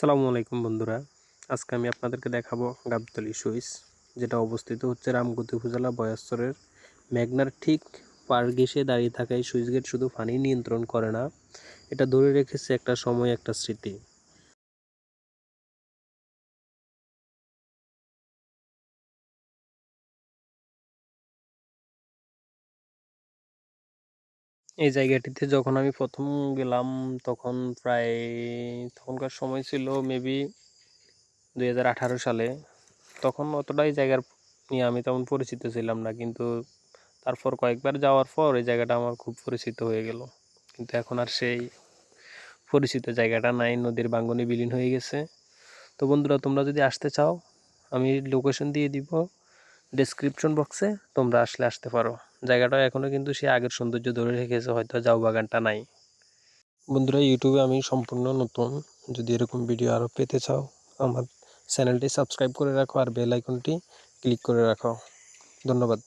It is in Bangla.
সালামু আলাইকুম বন্ধুরা। আজকে আমি আপনাদেরকে দেখাবো গাবতলি সুইচ যেটা অবস্থিত হচ্ছে রামগতি উপজেলা বয়াস্তরের ম্যাগনার ঠিক পার ঘেসে দাঁড়িয়ে থাকায় সুইচ গেট শুধু পানি নিয়ন্ত্রণ করে না, এটা ধরে রেখেছে একটা সময়, একটা স্মৃতি। এই জায়গাটিতে যখন আমি প্রথম গেলাম, তখন প্রায় তখনকার সময় ছিল মেবি দু হাজার আঠারো সালে। তখন অতটাই জায়গার নিয়ে আমি তেমন পরিচিত ছিলাম না, কিন্তু তারপর কয়েকবার যাওয়ার পর এই জায়গাটা আমার খুব পরিচিত হয়ে গেল। কিন্তু এখন আর সেই পরিচিত জায়গাটা নাই, নদীর বাঙ্গনে বিলীন হয়ে গেছে। তো বন্ধুরা, তোমরা যদি আসতে চাও, আমি লোকেশন দিয়ে দিব ডেসক্রিপশন বক্সে তোমরা আসলে আসতে পারো। জায়গাটা এখনও কিন্তু সে আগের সৌন্দর্য ধরে রেখেছে, হয়তো যাও বাগানটা নাই। বন্ধুরা ইউটিউবে আমি সম্পূর্ণ নতুন। যদি এরকম ভিডিও আরও পেতে চাও, আমার চ্যানেলটি সাবস্ক্রাইব করে রাখো আর বেল আইকনটি ক্লিক করে রাখো। ধন্যবাদ।